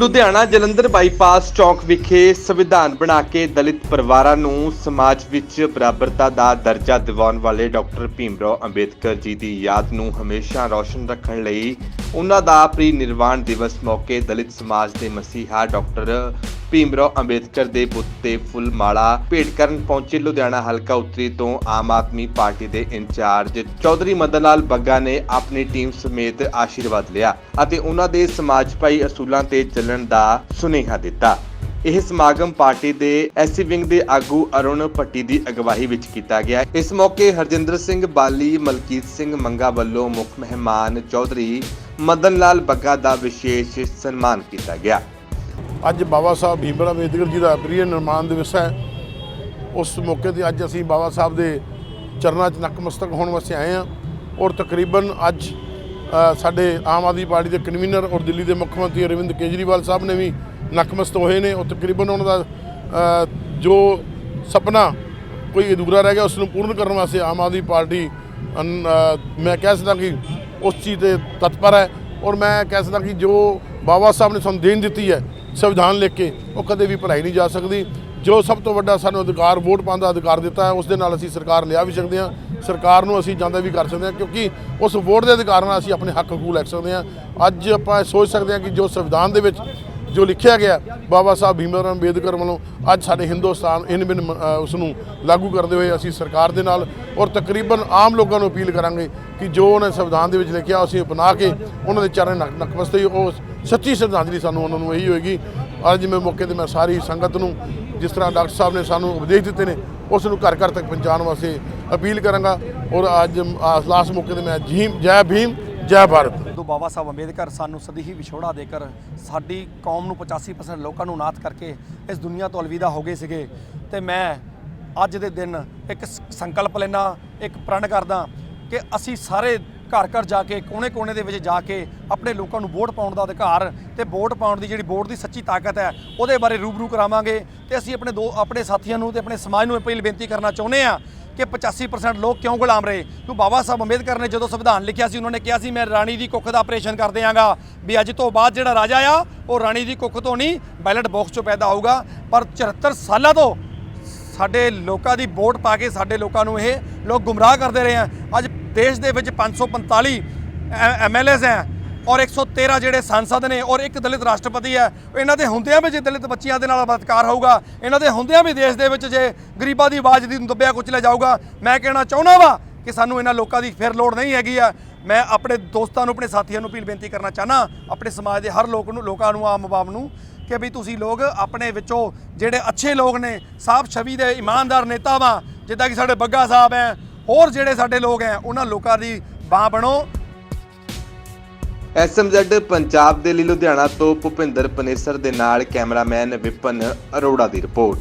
Ludhiana Jalandhar bypass ਚੌਕ ਵਿਖੇ ਸੰਵਿਧਾਨ ਬਣਾ ਕੇ ਦਲਿਤ ਪਰਿਵਾਰਾਂ ਨੂੰ ਸਮਾਜ ਵਿੱਚ ਬਰਾਬਰਤਾ ਦਾ ਦਰਜਾ ਦਿਵਾਉਣ ਵਾਲੇ ਡਾਕਟਰ ਭੀਮਰਾਓ ਅੰਬੇਦਕਰ ਜੀ ਦੀ ਯਾਦ ਨੂੰ ਹਮੇਸ਼ਾ ਰੌਸ਼ਨ ਰੱਖਣ ਲਈ ਉਹਨਾਂ ਦਾ ਪ੍ਰੀ ਨਿਰਵਾਣ ਦਿਵਸ ਮੌਕੇ ਦਲਿਤ ਸਮਾਜ ਦੇ ਮਸੀਹਾ ਡਾਕਟਰ ਭੀਮਰਾਓ ਅੰਬੇਦਕਰ ਦੇ ਬੁੱਤ ਤੇ ਫੁੱਲ ਮਾਲਾ ਭੇਟ ਕਰਨ ਪਹੁੰਚੇ ਲੁਧਿਆਣਾ ਹਲਕਾ ਉੱਤਰੀ ਤੋਂ ਆਮ ਆਦਮੀ ਪਾਰਟੀ ਦੇ ਇੰਚਾਰਜ ਚੌਧਰੀ ਮਦਨ ਲਾਲ ਬੱਗਾ ਨੇ ਆਪਣੀ ਟੀਮ ਸਮੇਤ ਆਸ਼ੀਰਵਾਦ ਲਿਆ ਅਤੇ ਉਹਨਾਂ ਦੇ ਸਮਾਜ ਭਾਈ ਅਸੂਲਾਂ ਤੇ ਚੱਲਣ ਦਾ ਸੁਨੇਹਾ ਦਿੱਤਾ। ਇਹ ਸਮਾਗਮ ਪਾਰਟੀ ਦੇ ਐਸਸੀ ਵਿੰਗ ਦੇ ਆਗੂ ਅਰੁਣ ਭੱਟੀ ਦੀ ਅਗਵਾਈ ਵਿੱਚ ਕੀਤਾ ਗਿਆ। ਇਸ ਮੌਕੇ ਹਰਜਿੰਦਰ ਸਿੰਘ ਬਾਲੀ, ਮਲਕੀਤ ਸਿੰਘ ਮੰਗਾ ਵੱਲੋਂ ਮੁੱਖ ਮਹਿਮਾਨ ਚੌਧਰੀ ਮਦਨ ਲਾਲ ਬੱਗਾ ਦਾ ਵਿਸ਼ੇਸ਼ ਸਨਮਾਨ ਕੀਤਾ ਗਿਆ। ਅੱਜ ਬਾਬਾ ਸਾਹਿਬ ਭੀਮਰਾਓ ਅੰਬੇਦਕਰ ਜੀ ਦਾ ਪ੍ਰਿਯ ਨਿਰਮਾਣ ਦਿਵਸ ਹੈ। ਉਸ ਮੌਕੇ ਤੇ ਅੱਜ ਅਸੀਂ ਬਾਬਾ ਸਾਹਿਬ ਦੇ ਚਰਨਾਂ 'ਚ ਨਕਮਸਤਕ ਹੋਣ ਵਾਸਤੇ ਆਏ ਹਾਂ ਔਰ ਤਕਰੀਬਨ ਅੱਜ ਸਾਡੇ ਆਮ ਆਦਮੀ ਪਾਰਟੀ ਦੇ ਕਨਵੀਨਰ ਔਰ ਦਿੱਲੀ ਦੇ ਮੁੱਖ ਮੰਤਰੀ ਅਰਵਿੰਦ ਕੇਜਰੀਵਾਲ ਸਾਹਿਬ ਨੇ ਵੀ ਨਕਮਸਤ ਹੋਏ ਨੇ ਔਰ ਤਕਰੀਬਨ ਉਹਨਾਂ ਦਾ ਜੋ ਸੁਪਨਾ ਕੋਈ ਅਧੂਰਾ ਰਹਿ ਗਿਆ ਉਸ ਨੂੰ ਪੂਰਨ ਕਰਨ ਵਾਸਤੇ ਆਮ ਆਦਮੀ ਪਾਰਟੀ ਮੈਂ ਕਹਿ ਸਕਦਾ ਕਿ ਉਸ ਚੀਜ਼ ਤੇ ਤਤਪਰ ਹੈ ਔਰ ਮੈਂ ਕਹਿ ਸਕਦਾ ਕਿ ਜੋ ਬਾਬਾ ਸਾਹਿਬ ਨੇ ਸਾਨੂੰ ਦੇਣ ਦਿੱਤੀ ਹੈ ਸੰਵਿਧਾਨ ਲਿਖ ਕੇ ਉਹ ਕਦੇ ਵੀ ਭੁਲਾਈ ਨਹੀਂ ਜਾ ਸਕਦੀ। ਜੋ ਸਭ ਤੋਂ ਵੱਡਾ ਸਾਨੂੰ ਅਧਿਕਾਰ, ਵੋਟ ਪਾਉਣ ਦਾ ਅਧਿਕਾਰ ਦਿੱਤਾ ਹੈ, ਉਸ ਦੇ ਨਾਲ ਅਸੀਂ ਸਰਕਾਰ ਲਿਆ ਵੀ ਸਕਦੇ ਹਾਂ। ਸਰਕਾਰ ਨੂੰ ਅਸੀਂ ਜਾਂਦਾ ਵੀ ਕਰ ਸਕਦੇ ਹਾਂ, ਕਿਉਂਕਿ ਉਸ ਵੋਟ ਦੇ ਅਧਿਕਾਰ ਨਾਲ ਅਸੀਂ ਆਪਣੇ ਹੱਕ ਹਕੂਕ ਲੈ ਸਕਦੇ ਹਾਂ। ਅੱਜ ਆਪਾਂ ਇਹ ਸੋਚ ਸਕਦੇ ਹਾਂ ਕਿ ਜੋ ਸੰਵਿਧਾਨ ਦੇ ਵਿੱਚ ਜੋ ਲਿਖਿਆ ਗਿਆ ਬਾਬਾ ਸਾਹਿਬ ਭੀਮਰਾਓ ਅੰਬੇਦਕਰ ਵੱਲੋਂ ਅੱਜ ਸਾਡੇ ਹਿੰਦੁਸਤਾਨ ਇਨ ਬਿਨ ਉਸ ਨੂੰ ਲਾਗੂ ਕਰਦੇ ਹੋਏ ਅਸੀਂ ਸਰਕਾਰ ਦੇ ਨਾਲ ਔਰ ਤਕਰੀਬਨ ਆਮ ਲੋਕਾਂ ਨੂੰ ਅਪੀਲ ਕਰਾਂਗੇ ਕਿ ਜੋ ਉਹਨੇ ਸੰਵਿਧਾਨ ਦੇ ਵਿੱਚ ਲਿਖਿਆ, ਅਸੀਂ ਅਪਣਾ ਕੇ ਉਹਨਾਂ ਦੇ ਚਰਨ ਨਕ ਨਕਮਸਤੇ ਉਹ ਸੱਚੀ ਸ਼ਰਧਾਂਜਲੀ ਸਾਨੂੰ ਉਹਨਾਂ ਨੂੰ ਇਹੀ ਹੋਏਗੀ। ਅੱਜ ਮੈਂ ਮੌਕੇ ਤੇ ਮੈਂ ਸਾਰੀ ਸੰਗਤ ਨੂੰ ਜਿਸ ਤਰ੍ਹਾਂ ਡਾਕਟਰ ਸਾਹਿਬ ਨੇ ਸਾਨੂੰ ਉਪਦੇਸ਼ ਦਿੱਤੇ ਨੇ, ਉਸ ਨੂੰ ਘਰ ਘਰ ਤੱਕ ਪਹੁੰਚਾਉਣ ਵਾਸਤੇ ਅਪੀਲ ਕਰਾਂਗਾ ਔਰ ਅੱਜ ਲਾਸਟ ਮੌਕੇ ਤੇ ਮੈਂ ਜੀਮ, ਜੈ ਭੀਮ, ਜੈ ਭਾਰਤ। ਤੋਂ ਬਾਬਾ ਸਾਹਿਬ ਅੰਬੇਦਕਰ ਸਾਨੂੰ ਸਦੀ ਹੀ ਵਿਛੋੜਾ ਦੇ ਕਰ ਸਾਡੀ ਕੌਮ ਨੂੰ 85% ਲੋਕਾਂ ਨੂੰ ਨਾਥ ਕਰਕੇ ਇਸ ਦੁਨੀਆ ਤੋਂ ਅਲਵਿਦਾ ਹੋ ਗਏ ਸੀਗੇ। ਤੇ ਮੈਂ ਅੱਜ ਦੇ ਦਿਨ ਇੱਕ ਸੰਕਲਪ ਲੈਣਾ ਇੱਕ ਪ੍ਰਣ ਕਰਦਾ ਕਿ ਅਸੀਂ ਸਾਰੇ ਘਰ ਘਰ ਜਾ ਕੇ ਕੋਨੇ-ਕੋਨੇ ਦੇ ਵਿੱਚ ਜਾ ਕੇ ਆਪਣੇ ਲੋਕਾਂ ਨੂੰ ਵੋਟ ਪਾਉਣ ਦਾ ਅਧਿਕਾਰ ਤੇ ਵੋਟ ਪਾਉਣ ਦੀ ਜਿਹੜੀ ਵੋਟ ਦੀ ਸੱਚੀ ਤਾਕਤ ਹੈ, ਉਹਦੇ ਬਾਰੇ ਰੂਬਰੂ ਕਰਾਵਾਂਗੇ ਤੇ ਅਸੀਂ ਆਪਣੇ ਦੋ, ਆਪਣੇ ਸਾਥੀਆਂ ਨੂੰ ਤੇ ਆਪਣੇ ਸਮਾਜ ਨੂੰ ਅਪੀਲ ਬੇਨਤੀ ਕਰਨਾ ਚਾਹੁੰਦੇ ਆ ਕਿ 85% ਲੋਕ ਕਿਉਂ ਗੁਲਾਮ ਰਹੇ? ਕਿਉਂ ਬਾਬਾ ਸਾਹਿਬ ਅੰਬੇਦਕਰ ਨੇ ਜਦੋਂ ਸੰਵਿਧਾਨ ਲਿਖਿਆ ਸੀ, ਉਹਨਾਂ ਨੇ ਕਿਹਾ ਸੀ, ਮੈਂ ਰਾਣੀ ਦੀ ਕੁੱਖ ਦਾ ਆਪਰੇਸ਼ਨ ਕਰ ਦਿਆਂਗਾ। ਵੀ ਅੱਜ ਤੋਂ ਬਾਅਦ ਜਿਹੜਾ ਰਾਜਾ ਆ, ਉਹ ਰਾਣੀ ਦੀ ਕੁੱਖ ਤੋਂ ਨਹੀਂ ਬੈਲਟ ਬਾਕਸ ਚੋਂ ਪੈਦਾ ਹੋਊਗਾ। ਪਰ 74 ਸਾਲਾਂ ਤੋਂ ਸਾਡੇ ਲੋਕਾਂ ਦੀ ਵੋਟ ਪਾ ਕੇ ਸਾਡੇ ਲੋਕਾਂ ਨੂੰ ਇਹ ਲੋਕ ਗੁੰਮਰਾਹ ਕਰਦੇ ਰਹੇ ਆ। ਅੱਜ ਦੇਸ਼ ਦੇ ਵਿੱਚ 545 ਐਮਐਲਏਜ਼ ਹੈ ਔਰ 113 ਜਿਹੜੇ ਸੰਸਦ ਨੇ ਔਰ ਇੱਕ ਦਲਿਤ ਰਾਸ਼ਟਰਪਤੀ ਹੈ, ਇਹਨਾਂ ਦੇ ਹੁੰਦਿਆਂ ਵੀ ਜੇ ਦਲਿਤ ਬੱਚਿਆਂ ਦੇ ਨਾਲ ਬਲਾਤਕਾਰ ਹੋਊਗਾ, ਇਹਨਾਂ ਦੇ ਹੁੰਦਿਆਂ ਵੀ ਦੇਸ਼ ਦੇ ਵਿੱਚ ਜੇ ਗਰੀਬਾਂ ਦੀ ਆਵਾਜ਼ ਦੀ ਨੂੰ ਦੱਬਿਆ ਕੁਚਲਿਆ ਜਾਊਗਾ, ਮੈਂ ਕਹਿਣਾ ਚਾਹੁੰਦਾ ਵਾ ਕਿ ਸਾਨੂੰ ਇਹਨਾਂ ਲੋਕਾਂ ਦੀ ਫਿਰ ਲੋੜ ਨਹੀਂ ਹੈਗੀ ਆ। ਮੈਂ ਆਪਣੇ ਦੋਸਤਾਂ ਨੂੰ, ਆਪਣੇ ਸਾਥੀਆਂ ਨੂੰ ਅਪੀਲ ਬੇਨਤੀ ਕਰਨਾ ਚਾਹਨਾ ਆਪਣੇ ਸਮਾਜ ਦੇ ਹਰ ਲੋਕ ਨੂੰ ਲੋਕਾਂ ਨੂੰ, ਆਮ ਆਵਾਮ ਨੂੰ ਕਿ ਵੀ ਤੁਸੀਂ ਲੋਕ ਆਪਣੇ ਵਿੱਚੋਂ ਜਿਹੜੇ ਅੱਛੇ ਲੋਕ ਨੇ ਸਾਫ਼ ਛਵੀ ਦੇ ਇਮਾਨਦਾਰ ਨੇਤਾ ਵਾ, ਜਿੱਦਾਂ ਕਿ ਸਾਡੇ ਬੱਗਾ ਸਾਹਿਬ ਹੈ ਹੋਰ ਜਿਹੜੇ ਸਾਡੇ ਲੋਕ ਹੈ, ਉਹਨਾਂ ਲੋਕਾਂ ਦੀ ਬਾਹ ਬਣੋ। ਐਸਐਮਜ਼ੈਡ ਪੰਜਾਬ ਦੇ ਲਈ ਲੁਧਿਆਣਾ ਤੋਂ ਭੁਪਿੰਦਰ ਪਨੇਸਰ ਦੇ ਨਾਲ ਕੈਮਰਾਮੈਨ ਵਿਪਨ ਅਰੋੜਾ ਦੀ ਰਿਪੋਰਟ।